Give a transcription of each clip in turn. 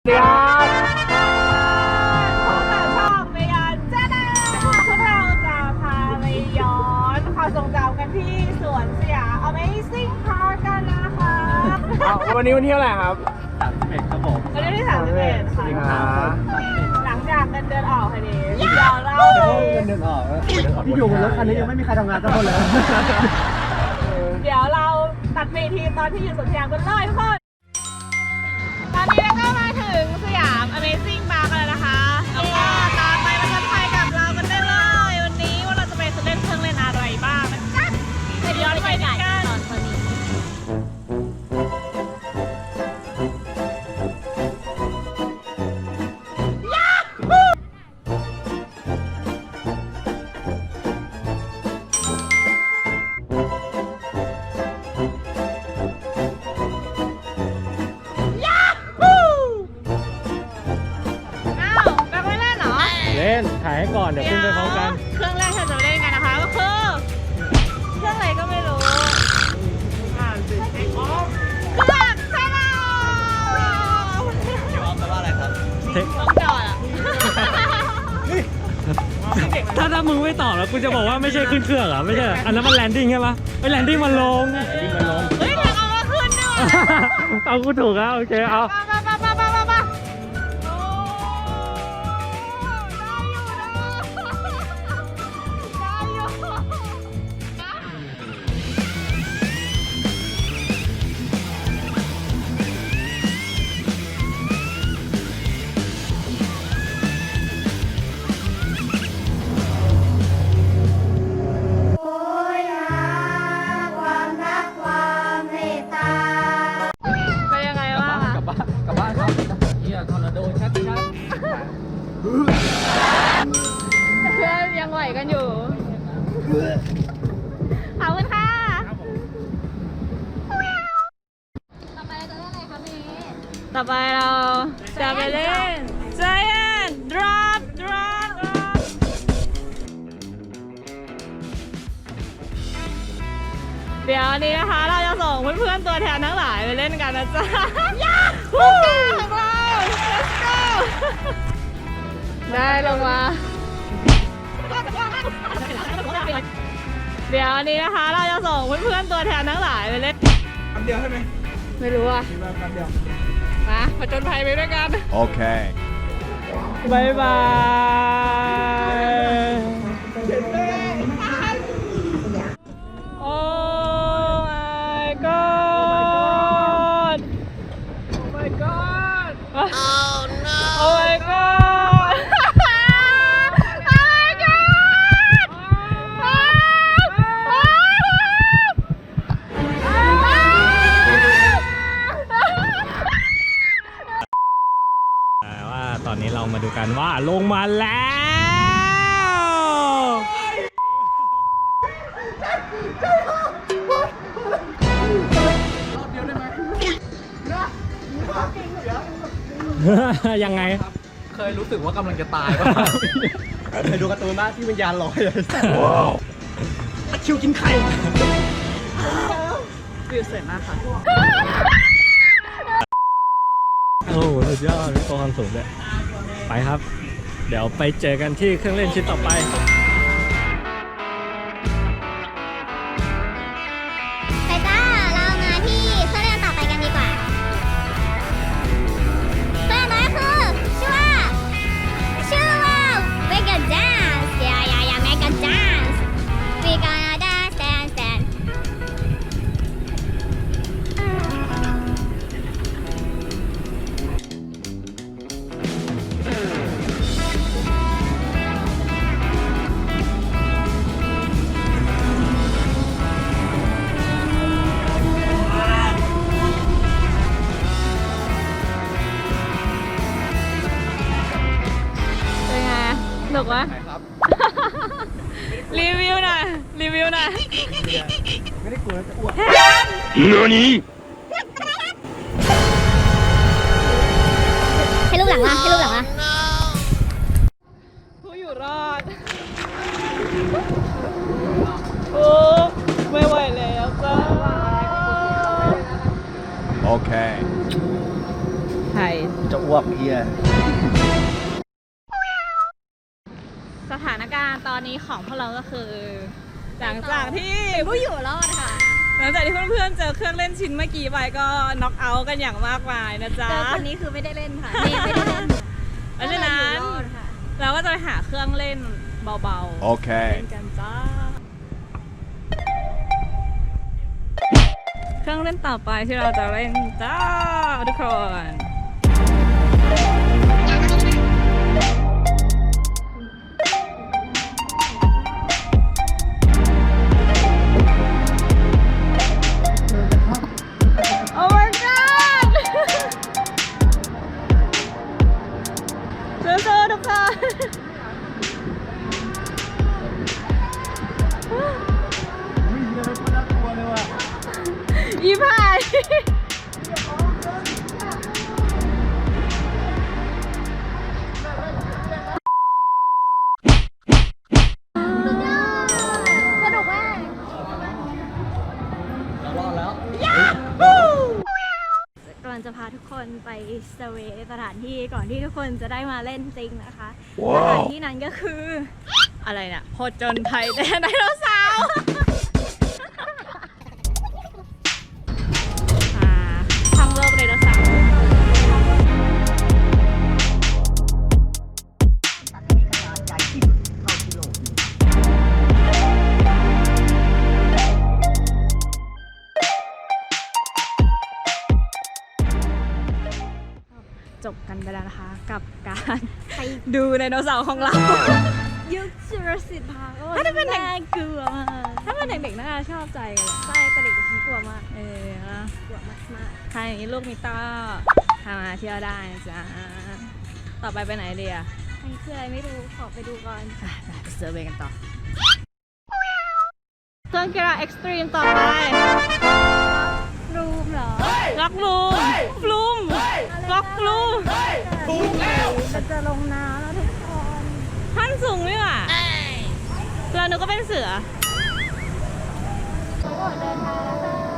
สวัสดีครับพบกับช่องเมยอนเจ้าดาพวกเราจะพาไปย้อนความทรงจำกันที่สวนสยาม Amazing Park กันนะคะเอาวันนี้วันที่เท่าไหร่ครับครับผมวันนี้ที่31สิงค่ะหาหลังจากเงินเดือนออกค่ะนี่เดี๋ยวเราเงินเดือนออกที่อยู่บนรถคันนี้ยังไม่มีใครทำงานสักคนเลย เดี๋ยวเราตัดเวทีตอนที่อยู่สวนสยามกันเลยทุกคน Amazing มึงไม่ตอบแล้วกูจะบอกว่าไม่ใช่ขึ้นเครื่องเหรอไม่ใช่เหรออันนั้นมันแลนดิ้งใช่ปะไอ้แลนดิ้งมันลงแลนดิ้งมันลงเฮ้ยเดี๋ยวเอามาขึ้นด้วย เอากูถูกแล้วโอเคเอามามามามา น Giant Drop Drop Drop เดี๋ยววันนี้นะคะ เราจะส่งเพื่อนๆตัวแทนทั้งหลายไปเล่นกันนะจ๊ะยาฮูของเรา let's go ได้ลงมา เดี๋ยววันนี้นะคะ เราจะส่งเพื่อนๆตัวแทนทั้งหลายไปเล่น คำเดียวใช่ไหมไม่รู้อะ คิดว่าคำเดียว มาผจญภัยไปด้วยกัน Okay. บา ยังไง เคยรู้สึกว่ากำลังจะตายป่ะเคยดูการ์ตูนมากที่วิญญาณลอยเลยว้าวคิวกินไข่วิวสวยมากค่ะโอ้โหสุดยอดมีตัวความสูงด้วยไปครับ เดี๋ยวไปเจอกันที่เครื่องเล่นชิ้นต่อไปไป นุกไหมครับ รีวิวหน่อยรีวิวหน่อยไม่ได้กลัวจะอ้วกให้รูปหลังวะให้รูปหลังวะผู้อยู่รอด โอ้ไม่ไหวแล้วจ้า Okay. ไทย จะอ้วก here สถานการณ์ต อนนี้ของพวกเราก็คือ หลังจากที่ผู้อยู่รอดค่ะ หลังจากที่เพื่อนๆเจอเครื่องเล่นชิ้นเมื่อกี้ไปก็น็อกเอาท์กันอย่างมากมายนะจ๊ะ เจอคนนี้คือไม่ได้เล่นค่ะนี่ไม่ได้เล่นเพราะฉะนั้นก็เลยอยู่รอดค่ะ เราก็จะไปหาเครื่องเล่นเบาๆ Okay. เล่นกันจ้า เครื่องเล่นต่อไปที่เราจะเล่นจ้าทุกคน ไปเซเวย์สถานที่ก่อนที่ทุกคนจะได้มาเล่นจริงนะคะสถานที่นั้นก็คืออะไรเนี่ยโพจนไทยแต่ไดโนเสาร์ ไดโนเสาร์ของเรา ยุคจูราสสิกพาร์คถ้าเป็นเด็ก น่ากลัวมากถ้าเป็นเด็กๆน่าจะชอบใจกันแหละใช่แต่เด็กๆฉันกลัวมากเออนะกลัวมากมากใครลูกมิต้าพามาเที่ยวได้นะจ๊ะ ต่อไปไปไหนดีอะๆใครคืออะไรไม่รู้ขอไปดูก่อนไปไปไปเซอร์เวย์กันต่อเครื่องกีฬาเอ็กซ์ตรีมต่อไปรูมเหรอล็อกลูมฟลุมล็อกลูมมันจะลงน้ำแล้วทุกคนท่านสูงด้วยอะเรานึกก็เป็นเสือ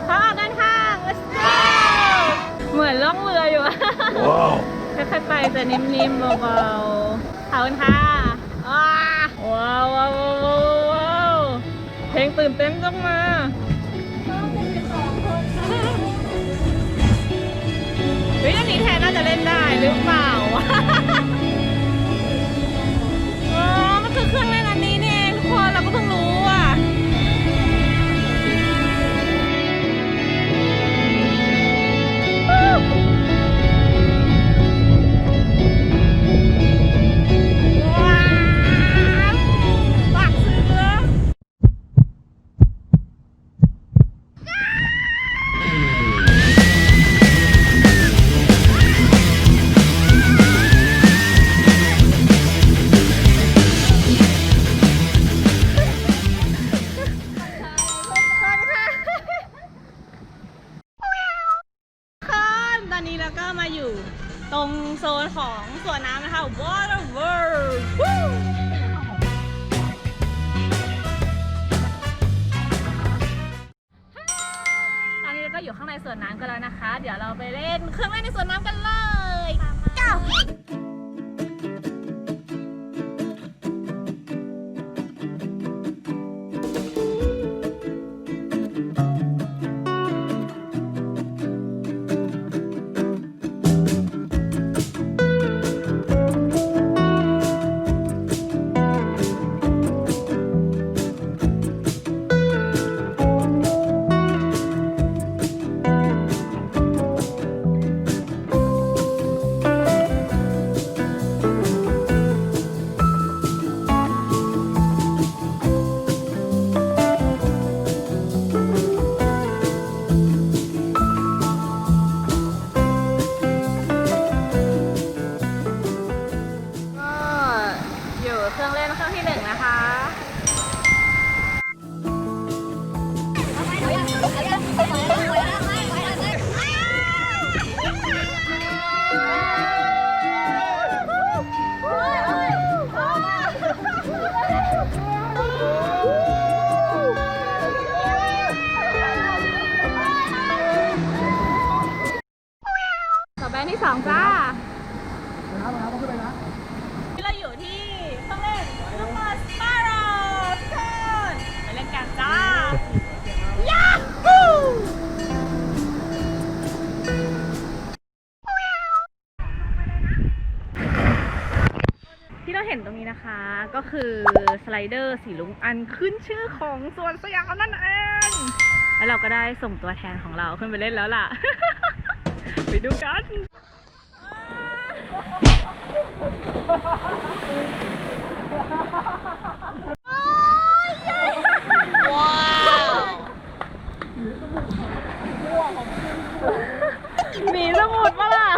พร้อมเดินทาง let's go เหมือนล่องเรืออยู่อะ Wow. ค่อยๆไปจะนิ่มๆเบาๆขอบคุณค่ะอ้าว้าวว้าวว้าวว้าวว้าวเพลงตื่นเต้นจังมาเฮ้ยอันนี้แทนน่าจะเล่นได้หรือเปล่า แล้วนะคะ เดี๋ยวเราไปเล่นเครื่องเล่นในสวนน้ำกันเลยก้าว ห็นตรงนี้นะคะ ก็คือสไลเดอร์สีลุงอันขึ้นชื่อของสวนสยามนั่นเอง แล้วเราก็ได้ส่งตัวแทนของเราขึ้นไปเล่นแล้วล่ะ ไปดูกัน หมีสมุดปะล่ะ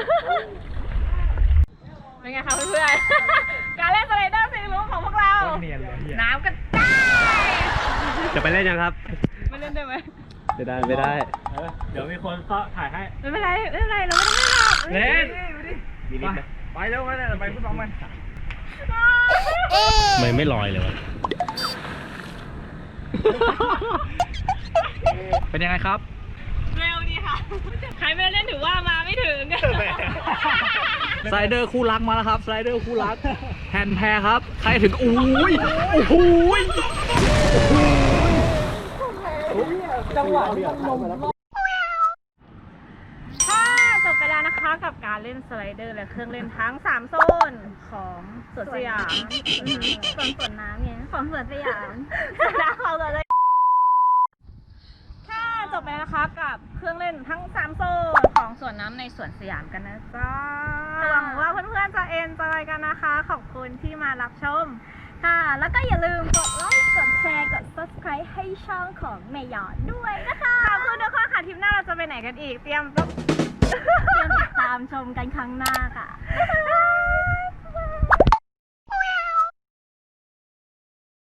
เป็นไงคะเพื่อนๆ การเล่นสไลเดอร์สีรุ้งของพวกเรา เนียนเลย น้ำกระจาย จะไปเล่นยังครับ ไม่เล่นได้ไหม ไม่ได้ไม่ได้เดี๋ยวมีคนก็ถ่ายให้ ไม่เป็นไรไม่เป็นไรเราไม่ต้องเล่นหรอกเล่นมีนิดไหมไปเร็วไปเลยไปฟุตบอลมันทำไมไม่ลอยเลยวะ เป็นยังไงครับ เร็วดีค่ะ ใครไม่ได้เล่นถือว่ามาไม่ถึง สไลเดอร์คู่รักมาแล้วครับ สไลเดอร์คู่รักแฮนด์แพรครับ ใครถึง โอ้ยโอ้โห จังหวะเดียวค่ะจบไปแล้วนะคะกับการเล่นสไลเดอร์และเครื่องเล่นทั้ง 3 โซนของสวนสยามสวนสวนน้ำไงของสวนสยามนะเขาเลยค่ะจบไปแล้วนะคะกับเครื่องเล่นทั้ง 3 โซนของสวนน้ำในสวนสยามกันนะจ๊ะหวังว่าเพื่อนๆจะเอ็นจอยกันนะคะ ขอบคุณที่มารับชม ค่ะ แล้วก็อย่าลืมกดไลค์ กดแชร์ กด subscribe ให้ช่องของเมยอดด้วยนะคะ ขอบคุณทุกคนค่ะทริปหน้าเราจะไปไหนกันอีก เตรียมเตรียมติดตามชมกันครั้งหน้าค่ะบ๊าย